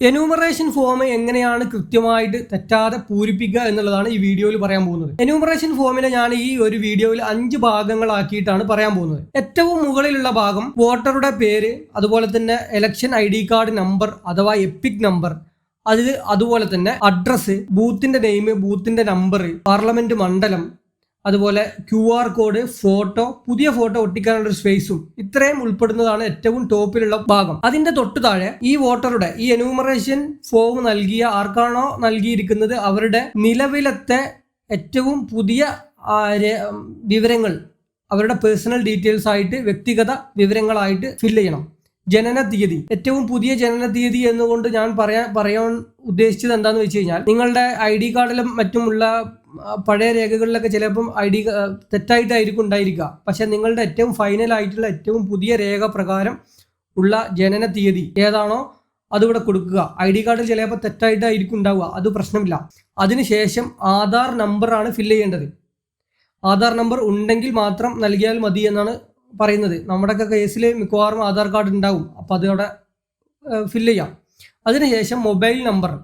Enumeration form എങ്ങനെയാണ് കൃത്യമായിട്ട് തെറ്റാതെ പൂരിപ്പിക്കുക എന്നുള്ളതാണ് ഈ വീഡിയോയിൽ പറയാൻ പോകുന്നത്. എന്യൂമറേഷൻ ഫോമിനെ ഞാൻ ഈ ഒരു വീഡിയോയിൽ അഞ്ച് ഭാഗങ്ങളാക്കിയിട്ടാണ് പറയാൻ പോകുന്നത്. ഏറ്റവും മുകളിലുള്ള ഭാഗം വോട്ടറുടെ പേര് അതുപോലെ തന്നെ election I D card number അഥവാ എപ്പിക് നമ്പർ അതിൽ അതുപോലെ തന്നെ അഡ്രസ്സ് ബൂത്തിന്റെ നെയിം ബൂത്തിന്റെ നമ്പർ പാർലമെന്റ് മണ്ഡലം അതുപോലെ ക്യു ആർ കോഡ് ഫോട്ടോ പുതിയ ഫോട്ടോ ഒട്ടിക്കാനുള്ള സ്പേസും ഇത്രയും ഉൾപ്പെടുന്നതാണ് ഏറ്റവും ടോപ്പിലുള്ള ഭാഗം. അതിന്റെ തൊട്ടു താഴെ ഈ വോട്ടറുടെ ഈ എന്യൂമറേഷൻ ഫോം നൽകിയ ആർക്കാണോ നൽകിയിരിക്കുന്നത് അവരുടെ നിലവിലത്തെ ഏറ്റവും പുതിയ വിവരങ്ങൾ. അവരുടെ പേഴ്സണൽ ഡീറ്റെയിൽസ് ആയിട്ട് വ്യക്തിഗത വിവരങ്ങളായിട്ട് ഫില്ല് ചെയ്യണം. ജനന തീയതി ഏറ്റവും പുതിയ ജനന തീയതി എന്നുകൊണ്ട് ഞാൻ പറയാൻ പറയാൻ ഉദ്ദേശിച്ചത് എന്താന്ന് വെച്ച് കഴിഞ്ഞാൽ നിങ്ങളുടെ ഐ ഡി കാർഡിലും മറ്റുമുള്ള പഴയ രേഖകളിലൊക്കെ ചിലപ്പം ഐ ഡി തെറ്റായിട്ടായിരിക്കും ഉണ്ടായിരിക്കുക. പക്ഷെ നിങ്ങളുടെ ഏറ്റവും ഫൈനൽ ആയിട്ടുള്ള ഏറ്റവും പുതിയ രേഖ പ്രകാരം ഉള്ള ജനന തീയതി ഏതാണോ അതിവിടെ കൊടുക്കുക. ഐ ഡി കാർഡിൽ ചിലപ്പോൾ തെറ്റായിട്ടായിരിക്കും ഉണ്ടാവുക. അത് പ്രശ്നമില്ല. അതിനുശേഷം ആധാർ നമ്പറാണ് ഫില്ല് ചെയ്യേണ്ടത്. ആധാർ നമ്പർ ഉണ്ടെങ്കിൽ മാത്രം നൽകിയാൽ മതി എന്നാണ് പറയുന്നത്. നമ്മുടെയൊക്കെ കേസിൽ മിക്കവാറും ആധാർ കാർഡ് ഉണ്ടാവും. അപ്പോൾ അതവിടെ ഫില്ല് ചെയ്യാം. അതിനുശേഷം മൊബൈൽ നമ്പർ.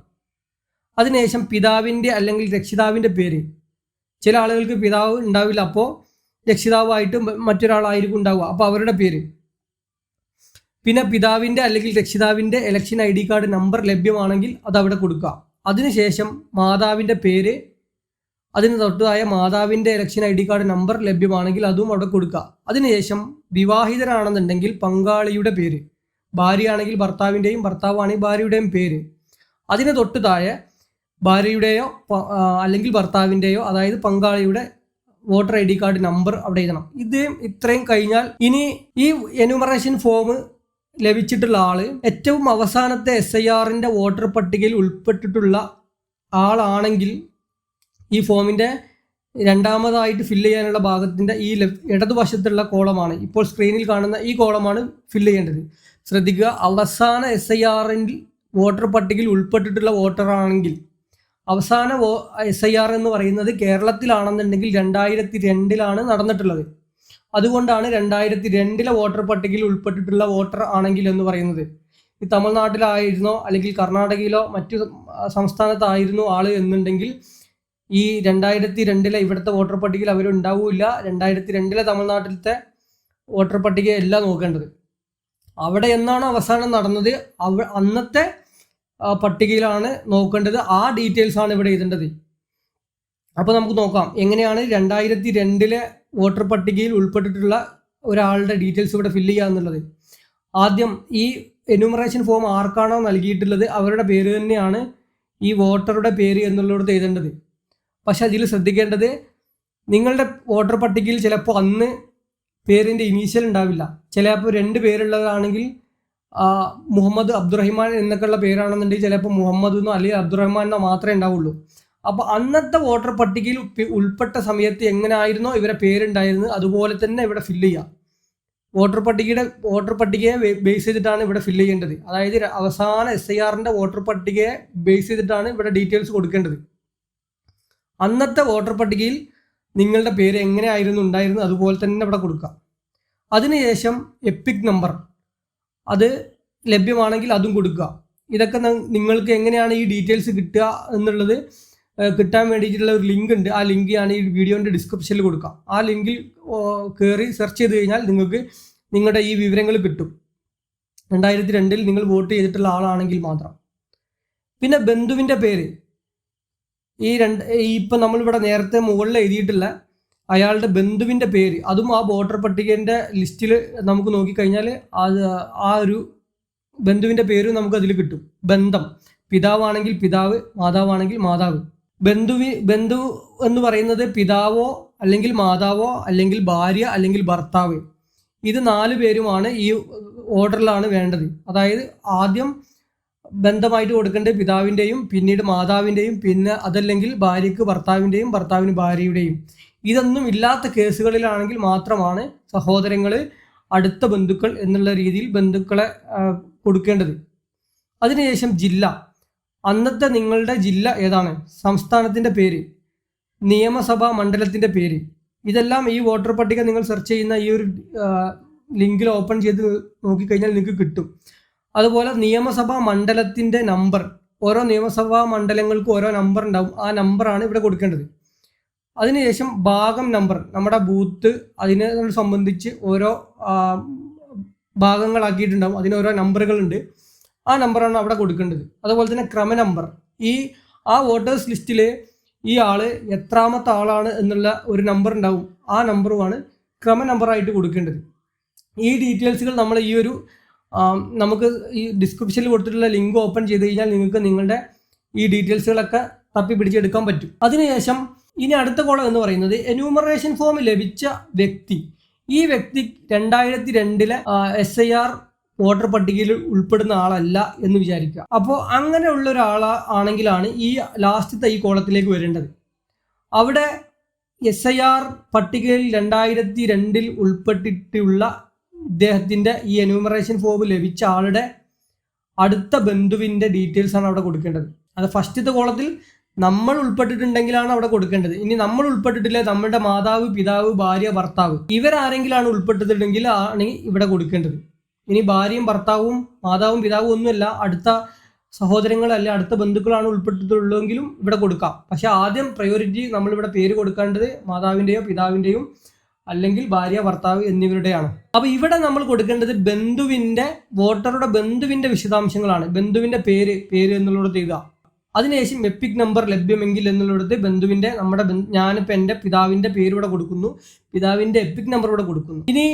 അതിനുശേഷം പിതാവിന്റെ അല്ലെങ്കിൽ രക്ഷിതാവിന്റെ പേര്. ചില ആളുകൾക്ക് പിതാവ് ഉണ്ടാവില്ല. അപ്പോൾ രക്ഷിതാവായിട്ട് മറ്റൊരാളായിരിക്കും ഉണ്ടാവുക. അപ്പോൾ അവരുടെ പേര്. പിന്നെ പിതാവിന്റെ അല്ലെങ്കിൽ രക്ഷിതാവിന്റെ election I D card number ലഭ്യമാണെങ്കിൽ അത് അവിടെ കൊടുക്കുക. അതിനുശേഷം മാതാവിന്റെ പേര് അതിന് തൊട്ടതായ മാതാവിന്റെ election I D card number ലഭ്യമാണെങ്കിൽ അതും അവിടെ കൊടുക്കുക. അതിനുശേഷം വിവാഹിതരാണെന്നുണ്ടെങ്കിൽ പങ്കാളിയുടെ പേര് ഭാര്യയാണെങ്കിൽ ഭർത്താവിന്റെയും ഭർത്താവാണെങ്കിൽ ഭാര്യയുടെയും പേര്. അതിന് തൊട്ട് താഴെ ഭാര്യയുടെയോ അല്ലെങ്കിൽ ഭർത്താവിന്റെയോ അതായത് പങ്കാളിയുടെ voter I D card number അവിടെ എഴുതണം. ഇത് ഇത്രയും കഴിഞ്ഞാൽ ഇനി ഈ എന്യൂമറേഷൻ ഫോം ലഭിച്ചിട്ടുള്ള ആൾ ഏറ്റവും അവസാനത്തെ എസ് ഐ ആറിന്റെ വോട്ടർ പട്ടികയിൽ ഉൾപ്പെട്ടിട്ടുള്ള ആളാണെങ്കിൽ ഈ ഫോമിന്റെ രണ്ടാമതായിട്ട് ഫില്ല് ചെയ്യാനുള്ള ഭാഗത്തിന്റെ ഈ ഇടതുവശത്തുള്ള കോളമാണ്. ഇപ്പോൾ സ്ക്രീനിൽ കാണുന്ന ഈ കോളമാണ് ഫില്ല് ചെയ്യേണ്ടത്. ശ്രദ്ധിക്കുക അവസാന എസ് ഐ ആറിൽ വോട്ടർ പട്ടികയിൽ ഉൾപ്പെട്ടിട്ടുള്ള വോട്ടറാണെങ്കിൽ അവസാന വോ എസ് ഐ ആർ എന്ന് പറയുന്നത് കേരളത്തിലാണെന്നുണ്ടെങ്കിൽ രണ്ടായിരത്തി രണ്ടിലാണ് നടന്നിട്ടുള്ളത്. അതുകൊണ്ടാണ് രണ്ടായിരത്തി രണ്ടിലെ വോട്ടർ പട്ടികയിൽ ഉൾപ്പെട്ടിട്ടുള്ള വോട്ടർ ആണെങ്കിൽ എന്ന് പറയുന്നത്. ഈ തമിഴ്നാട്ടിലായിരുന്നോ അല്ലെങ്കിൽ കർണാടകയിലോ മറ്റു സംസ്ഥാനത്തായിരുന്നു ആൾ എന്നുണ്ടെങ്കിൽ ഈ രണ്ടായിരത്തി രണ്ടിലെ ഇവിടുത്തെ വോട്ടർ പട്ടികയിൽ അവരുണ്ടാവില്ല. രണ്ടായിരത്തി രണ്ടിലെ തമിഴ്നാട്ടിലത്തെ വോട്ടർ പട്ടികയല്ല നോക്കേണ്ടത്. അവിടെ എന്നാണ് അവസാനം നടന്നത്? അവ അന്നത്തെ പട്ടികയിലാണ് നോക്കേണ്ടത്. ആ ഡീറ്റെയിൽസ് ആണ് ഇവിടെ എഴുതേണ്ടത്. അപ്പോൾ നമുക്ക് നോക്കാം. എങ്ങനെയാണ് രണ്ടായിരത്തി രണ്ടിലെ വോട്ടർ പട്ടികയിൽ ഉൾപ്പെട്ടിട്ടുള്ള ഒരാളുടെ ഡീറ്റെയിൽസ് ഇവിടെ ഫില്ല് ചെയ്യുക എന്നുള്ളത്? ആദ്യം ഈ എന്യൂമറേഷൻ ഫോം ആർക്കാണോ നൽകിയിട്ടുള്ളത്? അവരുടെ പേര് തന്നെയാണ് ഈ വോട്ടറുടെ പേര് എന്നുള്ളിടത്ത് എഴുതേണ്ടത്. പക്ഷെ അതിൽ ശ്രദ്ധിക്കേണ്ടത് നിങ്ങളുടെ വോട്ടർ പട്ടികയിൽ ചിലപ്പോൾ അന്ന് പേരിന്റെ ഇനീഷ്യൽ ഉണ്ടാവില്ല. ചിലപ്പോൾ രണ്ട് പേരുള്ളതാണെങ്കിൽ മുഹമ്മദ് അബ്ദുറഹിമാൻ എന്നൊക്കെയുള്ള പേരാണെന്നുണ്ടെങ്കിൽ ചിലപ്പോൾ മുഹമ്മദ് എന്നോ അല്ലെങ്കിൽ അബ്ദുറഹ്മാൻ എന്നോ മാത്രമേ ഉണ്ടാവുള്ളൂ. അപ്പോൾ അന്നത്തെ വോട്ടർ പട്ടികയിൽ ഉൾപ്പെട്ട സമയത്ത് എങ്ങനെയായിരുന്നോ ഇവരെ പേരുണ്ടായിരുന്നത് അതുപോലെ തന്നെ ഇവിടെ ഫില്ല് ചെയ്യാം വോട്ടർ പട്ടികയുടെ വോട്ടർ പട്ടികയെ ബേസ് ചെയ്തിട്ടാണ് ഇവിടെ ഫില്ല് ചെയ്യേണ്ടത്. അതായത് അവസാന എസ് ഐ ആറിന്റെ വോട്ടർ പട്ടികയെ ബേസ് ചെയ്തിട്ടാണ് ഇവിടെ ഡീറ്റെയിൽസ് കൊടുക്കേണ്ടത്. അന്നത്തെ വോട്ടർ പട്ടികയിൽ നിങ്ങളുടെ പേര് എങ്ങനെയായിരുന്നു ഉണ്ടായിരുന്നത് അതുപോലെ തന്നെ ഇവിടെ കൊടുക്കാം അതിനുശേഷം എപ്പിക് നമ്പർ അത് ലഭ്യമാണെങ്കിൽ അതും കൊടുക്കുക. ഇതൊക്കെ നിങ്ങൾക്ക് എങ്ങനെയാണ് ഈ ഡീറ്റെയിൽസ് കിട്ടുക എന്നുള്ളത് കിട്ടാൻ വേണ്ടിയിട്ടുള്ള ഒരു ലിങ്ക് ഉണ്ട്. ആ ലിങ്ക് ഞാൻ ഈ വീഡിയോന്റെ ഡിസ്ക്രിപ്ഷനിൽ കൊടുക്കാം ആ ലിങ്കിൽ കയറി സെർച്ച് ചെയ്ത് കഴിഞ്ഞാൽ നിങ്ങൾക്ക് നിങ്ങളുടെ ഈ വിവരങ്ങൾ കിട്ടും. രണ്ടായിരത്തി രണ്ടിൽ നിങ്ങൾ വോട്ട് ചെയ്തിട്ടുള്ള ആളാണെങ്കിൽ മാത്രം. പിന്നെ ബന്ധുവിന്റെ പേര്. ഈ രണ്ട് ഇപ്പം നമ്മളിവിടെ നേരത്തെ മുകളിൽ എഴുതിയിട്ടില്ല അയാളുടെ ബന്ധുവിന്റെ പേര് അതും ആ വോട്ടർ പട്ടികേന്റെ ലിസ്റ്റിൽ നമുക്ക് നോക്കിക്കഴിഞ്ഞാൽ അത് ആ ഒരു ബന്ധുവിന്റെ പേരും നമുക്ക് അതിൽ കിട്ടും. ബന്ധം. പിതാവാണെങ്കിൽ പിതാവ് മാതാവാണെങ്കിൽ മാതാവ്. ബന്ധുവി ബന്ധു എന്ന് പറയുന്നത് പിതാവോ അല്ലെങ്കിൽ മാതാവോ അല്ലെങ്കിൽ ഭാര്യ അല്ലെങ്കിൽ ഭർത്താവ്. ഇത് നാല് പേരുമാണ് ഈ ഓർഡറിലാണ് വേണ്ടത്. അതായത് ആദ്യം ബന്ധമായിട്ട് കൊടുക്കേണ്ട പിതാവിന്റെയും പിന്നീട് മാതാവിന്റെയും പിന്നെ അതല്ലെങ്കിൽ ഭാര്യയ്ക്ക് ഭർത്താവിന്റെയും ഭർത്താവിന് ഭാര്യയുടെയും. ഇതൊന്നും ഇല്ലാത്ത കേസുകളിലാണെങ്കിൽ മാത്രമാണ് സഹോദരങ്ങൾ അടുത്ത ബന്ധുക്കൾ എന്നുള്ള രീതിയിൽ ബന്ധുക്കളെ കൊടുക്കേണ്ടത്. അതിനുശേഷം ജില്ല. അന്നത്തെ നിങ്ങളുടെ ജില്ല ഏതാണ്? സംസ്ഥാനത്തിന്റെ പേര്. നിയമസഭാ മണ്ഡലത്തിന്റെ പേര്. ഇതെല്ലാം ഈ വോട്ടർ പട്ടിക നിങ്ങൾ സെർച്ച് ചെയ്യുന്ന ഈ ഒരു ലിങ്കിൽ ഓപ്പൺ ചെയ്ത് നോക്കിക്കഴിഞ്ഞാൽ നിങ്ങൾക്ക് കിട്ടും. അതുപോലെ നിയമസഭാ മണ്ഡലത്തിന്റെ നമ്പർ. ഓരോ നിയമസഭാ മണ്ഡലങ്ങൾക്കും ഓരോ നമ്പർ ഉണ്ടാവും. ആ നമ്പറാണ് ഇവിടെ കൊടുക്കേണ്ടത്. അതിനുശേഷം ഭാഗം നമ്പർ. നമ്മുടെ ബൂത്ത് അതിനെ സംബന്ധിച്ച് ഓരോ ഭാഗങ്ങളാക്കിയിട്ടുണ്ടാവും. അതിന് ഓരോ നമ്പറുകളുണ്ട്. ആ നമ്പറാണ് അവിടെ കൊടുക്കേണ്ടത്. അതുപോലെ തന്നെ ക്രമ നമ്പർ. ഈ ആ വോട്ടേഴ്സ് ലിസ്റ്റിൽ ഈ ആൾ എത്രാമത്തെ ആളാണ് എന്നുള്ള ഒരു നമ്പർ ഉണ്ടാവും. ആ നമ്പറുമാണ് ക്രമ നമ്പറായിട്ട് കൊടുക്കേണ്ടത്. ഈ ഡീറ്റെയിൽസുകൾ നമ്മൾ ഈ ഒരു നമുക്ക് ഈ ഡിസ്ക്രിപ്ഷനിൽ കൊടുത്തിട്ടുള്ള ലിങ്ക് ഓപ്പൺ ചെയ്ത് കഴിഞ്ഞാൽ നിങ്ങൾക്ക് നിങ്ങളുടെ ഈ ഡീറ്റെയിൽസുകളൊക്കെ തപ്പി പിടിച്ചെടുക്കാൻ പറ്റും. അതിനുശേഷം ഇനി അടുത്ത കോളം എന്ന് പറയുന്നത് എന്യൂമറേഷൻ ഫോം ലഭിച്ച വ്യക്തി. ഈ വ്യക്തി രണ്ടായിരത്തി രണ്ടിലെ എസ് ഐ ആർ വോട്ടർ പട്ടികയിൽ ഉൾപ്പെടുന്ന ആളല്ല എന്ന് വിചാരിക്കുക. അപ്പോൾ അങ്ങനെയുള്ള ഒരാൾ ആണെങ്കിലാണ് ഈ ലാസ്റ്റത്തെ ഈ കോളത്തിലേക്ക് വരേണ്ടത്. അവിടെ എസ് ഐ ആർ പട്ടികയിൽ രണ്ടായിരത്തി രണ്ടിൽ ഉൾപ്പെട്ടിട്ടുള്ള ഇദ്ദേഹത്തിന്റെ ഈ എന്യൂമറേഷൻ ഫോം ലഭിച്ച ആളുടെ അടുത്ത ബന്ധുവിന്റെ ഡീറ്റെയിൽസ് ആണ് അവിടെ കൊടുക്കേണ്ടത്. അത് ഫസ്റ്റത്തെ കോളത്തിൽ നമ്മൾ ഉൾപ്പെട്ടിട്ടുണ്ടെങ്കിലാണ് അവിടെ കൊടുക്കേണ്ടത്. ഇനി നമ്മൾ ഉൾപ്പെട്ടിട്ടില്ല നമ്മുടെ മാതാവ് പിതാവ് ഭാര്യ ഭർത്താവ് ഇവരാരെങ്കിലാണ് ഉൾപ്പെട്ടിട്ടുണ്ടെങ്കിൽ ആണ് ഇവിടെ കൊടുക്കേണ്ടത്. ഇനി ഭാര്യയും ഭർത്താവും മാതാവും പിതാവും ഒന്നുമല്ല അടുത്ത സഹോദരങ്ങളല്ല അടുത്ത ബന്ധുക്കളാണ് ഉൾപ്പെട്ടിട്ടുള്ളതെങ്കിലും ഇവിടെ കൊടുക്കാം. പക്ഷെ ആദ്യം പ്രയോറിറ്റി നമ്മളിവിടെ പേര് കൊടുക്കേണ്ടത് മാതാവിന്റെയോ പിതാവിന്റെയും അല്ലെങ്കിൽ ഭാര്യ ഭർത്താവ് എന്നിവരുടെയാണ്. അപ്പൊ ഇവിടെ നമ്മൾ കൊടുക്കേണ്ടത് ബന്ധുവിന്റെ വോട്ടറുടെ ബന്ധുവിന്റെ വിശദാംശങ്ങളാണ്. ബന്ധുവിന്റെ പേര് പേര് എന്നുള്ളത് ചെയ്യുക അതിനുശേഷം എപ്പിക് നമ്പർ ലഭ്യമെങ്കിൽ എന്നുള്ളത് ബന്ധുവിന്റെ നമ്മുടെ ഞാനിപ്പോ എന്റെ പിതാവിന്റെ പേര് ഇവിടെ കൊടുക്കുന്നു. പിതാവിന്റെ എപ്പിക് നമ്പർ ഇവിടെ കൊടുക്കുന്നു. ഇനി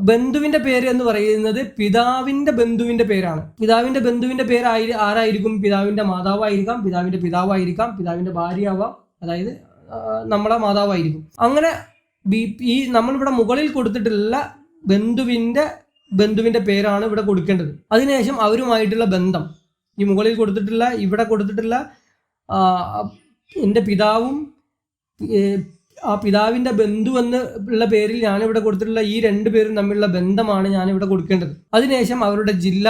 ബന്ധുവിന്റെ പേര് എന്ന് പറയുന്നത് പിതാവിന്റെ ബന്ധുവിന്റെ പേരാണ്. പിതാവിന്റെ ബന്ധുവിന്റെ പേര് ആയി ആരായിരിക്കും? പിതാവിന്റെ മാതാവായിരിക്കാം പിതാവിന്റെ പിതാവായിരിക്കാം പിതാവിന്റെ ഭാര്യയാവാം അതായത് നമ്മളെ മാതാവായിരിക്കും. അങ്ങനെ ബി- ഈ നമ്മളിവിടെ മുകളിൽ കൊടുത്തിട്ടുള്ള ബന്ധുവിന്റെ ബന്ധുവിന്റെ പേരാണ് ഇവിടെ കൊടുക്കേണ്ടത്. അതിനുശേഷം അവരുമായിട്ടുള്ള ബന്ധം. ഈ മുകളിൽ കൊടുത്തിട്ടുള്ള ഇവിടെ കൊടുത്തിട്ടുള്ള എന്റെ പിതാവും ആ പിതാവിന്റെ ബന്ധു എന്ന് ഉള്ള പേരിൽ ഞാനിവിടെ കൊടുത്തിട്ടുള്ള ഈ രണ്ട് പേരും തമ്മിലുള്ള ബന്ധമാണ് ഞാനിവിടെ കൊടുക്കേണ്ടത്. അതിനുശേഷം അവരുടെ ജില്ല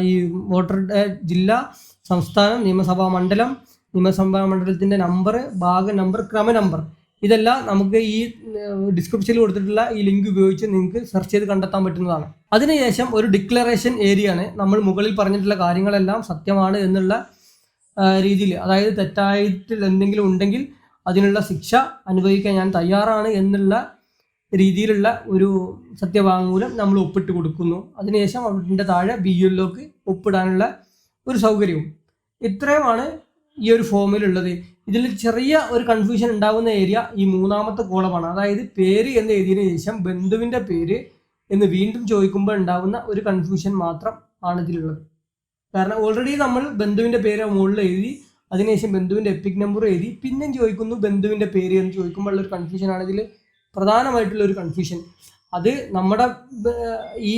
ഈ വോട്ടറുടെ ജില്ല സംസ്ഥാനം നിയമസഭാ മണ്ഡലം നിയമസഭാ മണ്ഡലത്തിന്റെ നമ്പർ ഭാഗ നമ്പർ ക്രമ നമ്പർ ഇതെല്ലാം നമുക്ക് ഈ ഡിസ്ക്രിപ്ഷനിൽ കൊടുത്തിട്ടുള്ള ഈ ലിങ്ക് ഉപയോഗിച്ച് നിങ്ങൾക്ക് സെർച്ച് ചെയ്ത് കണ്ടെത്താൻ പറ്റുന്നതാണ്. അതിനുശേഷം ഒരു ഡിക്ലറേഷൻ ഏരിയ ആണ് നമ്മൾ മുകളിൽ പറഞ്ഞിട്ടുള്ള കാര്യങ്ങളെല്ലാം സത്യമാണ് എന്നുള്ള രീതിയിൽ അതായത് തെറ്റായിട്ട് എന്തെങ്കിലും ഉണ്ടെങ്കിൽ അതിനുള്ള ശിക്ഷ അനുഭവിക്കാൻ ഞാൻ തയ്യാറാണ് എന്നുള്ള രീതിയിലുള്ള ഒരു സത്യവാങ്മൂലം നമ്മൾ ഒപ്പിട്ട് കൊടുക്കുന്നു. അതിനുശേഷം അവിടെ താഴെ ബി എല്ലോക്ക് ഒപ്പിടാനുള്ള ഒരു സൗകര്യവും. ഇത്രയുമാണ് ഈ ഒരു ഫോമിലുള്ളത് ഇതിൽ ചെറിയ ഒരു കൺഫ്യൂഷൻ ഉണ്ടാകുന്ന ഏരിയ ഈ മൂന്നാമത്തെ കോളമാണ് അതായത് പേര് എന്ന് എഴുതിയതിനു ശേഷം ബന്ധുവിന്റെ പേര് എന്ന് വീണ്ടും ചോദിക്കുമ്പോൾ ഉണ്ടാകുന്ന ഒരു കൺഫ്യൂഷൻ മാത്രം ആണ് ഇതിലുള്ളത്. കാരണം ഓൾറെഡി നമ്മൾ ബന്ധുവിന്റെ പേര് മുകളിൽ എഴുതി അതിനുശേഷം ബന്ധുവിന്റെ എപ്പിക് നമ്പർ എഴുതി പിന്നെയും ചോദിക്കുന്നു ബന്ധുവിന്റെ പേര് എന്ന് ചോദിക്കുമ്പോൾ കൺഫ്യൂഷൻ ആണ് ഇതിൽ പ്രധാനമായിട്ടുള്ള ഒരു കൺഫ്യൂഷൻ അത് നമ്മുടെ ഈ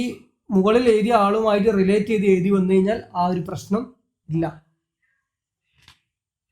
മുകളിൽ എഴുതിയ ആളുമായിട്ട് റിലേറ്റ് ചെയ്ത് എഴുതി വന്നു കഴിഞ്ഞാൽ ആ ഒരു പ്രശ്നം ഇല്ല.